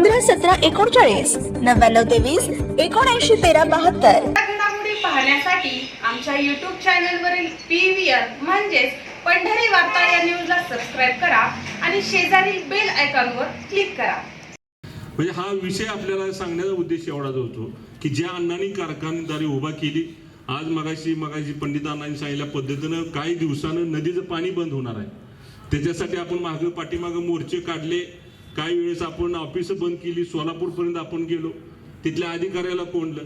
पंधरा सतरा एकोणचाळीस नव्याण्णव तेवीस एकोणऐंशी तेरा बहात्तर. घडामोडी पाहण्यासाठी आमच्या यूट्यूब चॅनलवरील पी व्ही आर म्हणजेच पंढरी वार्ता या न्यूजला सबस्क्राईब करा आणि शेजारील बेल आयकॉनवर क्लिक करा. म्हणजे हा विषय आपल्याला सांगण्याचा उद्देश एवढाच होतो की ज्या अण्णांनी कारखानदारी उभा केली आज मगाशी मगाशी पंडित अण्णांनी सांगितल्या पद्धतीनं काही दिवसानं नदीचं पाणी बंद होणार आहे. त्याच्यासाठी आपण मागं पाठीमागं मोर्चे काढले काही वेळेस आपण ऑफिस बंद केली सोलापूरपर्यंत आपण गेलो तिथल्या अधिकाऱ्याला कोंडलं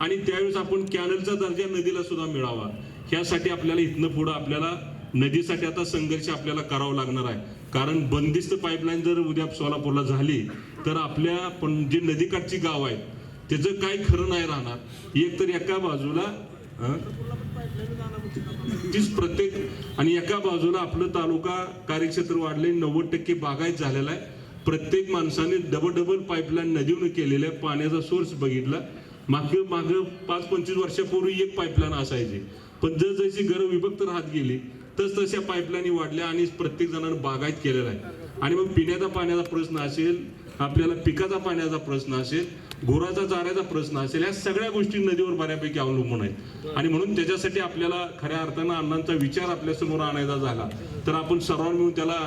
आणि त्यावेळेस आपण कॅनलचा दर्जा नदीला सुद्धा मिळावा. ह्यासाठी आपल्याला इथनं पुढं आपल्याला नदीसाठी आता संघर्ष आपल्याला करावा लागणार आहे. कारण बंदिस्त पाईपलाईन जर उद्या सोलापूरला झाली तर आपल्या पण जे नदीकाठची गाव आहेत त्याचं काही खरं नाही राहणार. एक तर एका बाजूला तीच प्रत्येक आणि एका बाजूला आपलं तालुका कार्यक्षेत्र वाढले नव्वद टक्के बागायत झालेला आहे. प्रत्येक माणसाने डबल डबल पाईपलाईन नदीवरून केलेल्या पाण्याचा सोर्स बघितला. मागं मागं पाच पंचवीस वर्षापूर्वी एक पाईपलाईन असायची. पण जसजशी गरज विभक्त राहत गेली तस तशा पाईपलाईनी वाढल्या आणि प्रत्येक जणांना बागायत केलेला आहे. आणि मग पिण्याचा पाण्याचा प्रश्न असेल आपल्याला पिकाचा पाण्याचा प्रश्न असेल घोराचा चाऱ्याचा प्रश्न असेल या सगळ्या गोष्टी नदीवर बऱ्यापैकी अवलंबून आहेत. आणि म्हणून त्याच्यासाठी आपल्याला खऱ्या अर्थानं अण्णांचा विचार आपल्यासमोर आणायचा झाला. तर आपण सर्वांनी मिळून त्याला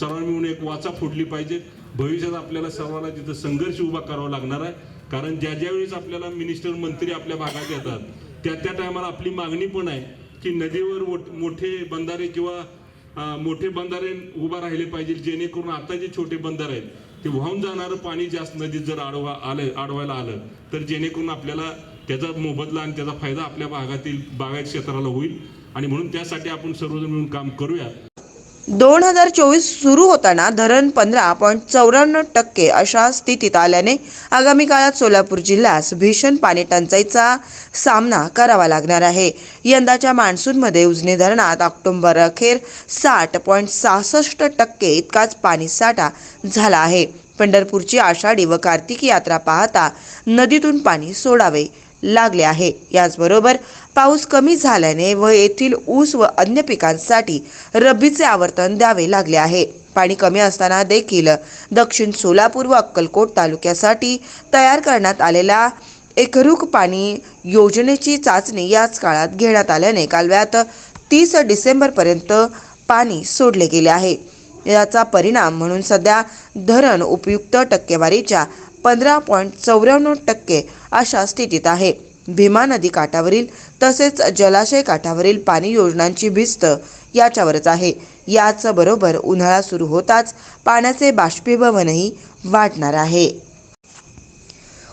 सर्वांनी मिळून एक वाचा फोडली पाहिजे भविष्यात आपल्याला सर्वांना तिथं संघर्ष उभा करावा लागणार आहे. कारण ज्या ज्या वेळेस आपल्याला मिनिस्टर मंत्री आपल्या भागात येतात त्या त्या टायमाला आपली मागणी पण आहे की नदीवर मोठ- मोठे बंधारे किंवा मोठे बंधारे उभा राहिले पाहिजे जेणेकरून आता जे छोटे बंधारे आहेत ते वाहून जाणारं पाणी जास्त नदीत जर आडवा आलं आडवायला आलं तर जेणेकरून आपल्याला त्याचा मोबदला आणि त्याचा फायदा आपल्या भागातील बागायत क्षेत्राला होईल. आणि म्हणून त्यासाठी आपण सर्वजण मिळून काम करूया. दोन हजार चोवीस सुरू होताना धरण पंधरा पॉईंट चौऱ्याण्णव टक्के अशा स्थितीत आल्याने आगामी काळात सोलापूर जिल्ह्यास भीषण पाणी टंचाईचा सामना करावा लागणार आहे. यंदाच्या मान्सूनमध्ये उजनी धरणात ऑक्टोबर अखेर साठ पॉईंट सहासष्ट टक्के इतकाच पाणी साठा झाला आहे. पंढरपूरची आषाढी व कार्तिकी यात्रा पाहता नदीतून पाणी सोडावे लागले आहे. याचबरोबर पाऊस कमी झाल्याने व येथील ऊस व अन्य पिकांसाठी रब्बीचे आवर्तन द्यावे लागले आहे. पाणी कमी असताना देखील दक्षिण सोलापूर व अक्कलकोट तालुक्यासाठी तयार करण्यात आलेला एकरूख पाणी योजनेची चाचणी याच काळात घेण्यात आल्याने कालव्यात तीस डिसेंबरपर्यंत पाणी सोडले गेले आहे. याचा परिणाम म्हणून सध्या धरण उपयुक्त टक्केवारीच्या पंधरा पॉईंट चौऱ्याण्णव टक्के अशा स्थितीत आहे. भीमा नदी काठावरील तसेच जलाशय काठावरील पाणी योजनांची भिस्त याच्यावरच आहे. याच बरोबर उन्हाळा सुरू होताच पाण्याचे बाष्पीभवनही वाढणार आहे.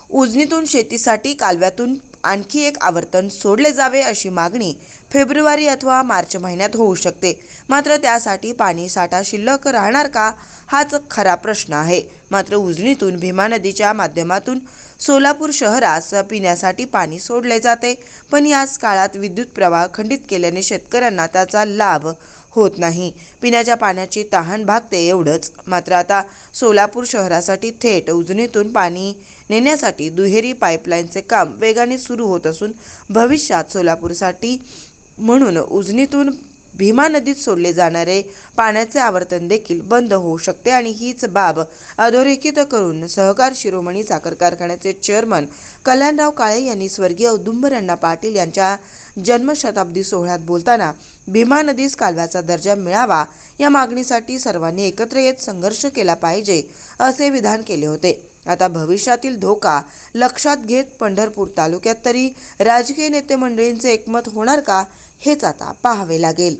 उजनीतून शेतीसाठी कालव्यातून आणखी एक आवर्तन सोडले जावे अशी मागणी फेब्रुवारी अथवा मार्च महिन्यात होऊ शकते. मात्र त्यासाठी पाणी साठा शिल्लक राहणार का? हाच खरा प्रश्न आहे. मात्र उजनीतून भीमा नदीच्या माध्यमातून सोलापूर शहरास पिण्यासाठी पाणी सोडले जाते. पण याच काळात विद्युत प्रवाह खंडित केल्याने शेतकऱ्यांना त्याचा लाभ होत नाही. पिण्याच्या पाण्याची तहान भागते एवढंच. मात्र आता सोलापूर शहरासाठी थेट उजनीतून पाणी नेण्यासाठी दुहेरी पाईपलाईनचे काम वेगाने सुरू होत असून भविष्यात सोलापूरसाठी म्हणून उजनीतून भीमा नदीत सोडले जाणारे पाण्याचे आवर्तन देखील बंद होऊ शकते आणि हीच बाब अधोरेखित करून सहकार शिरोमणी साखर कारखान्याचे चेअरमन कल्याणराव काळे यांनी स्वर्गीय औदुंबरअण्णा पाटील यांच्या जन्मशताब्दी सोहळ्यात बोलताना भीमा नदीस कालव्याचा दर्जा मिळावा या मागणीसाठी सर्वांनी एकत्र येत संघर्ष केला पाहिजे असे विधान केले होते. आता भविष्यातील धोका लक्षात घेत पंढरपूर तालुक्यात तरी राजकीय नेते मंडळींचे एकमत होणार का हेच आता पाहावे लागेल.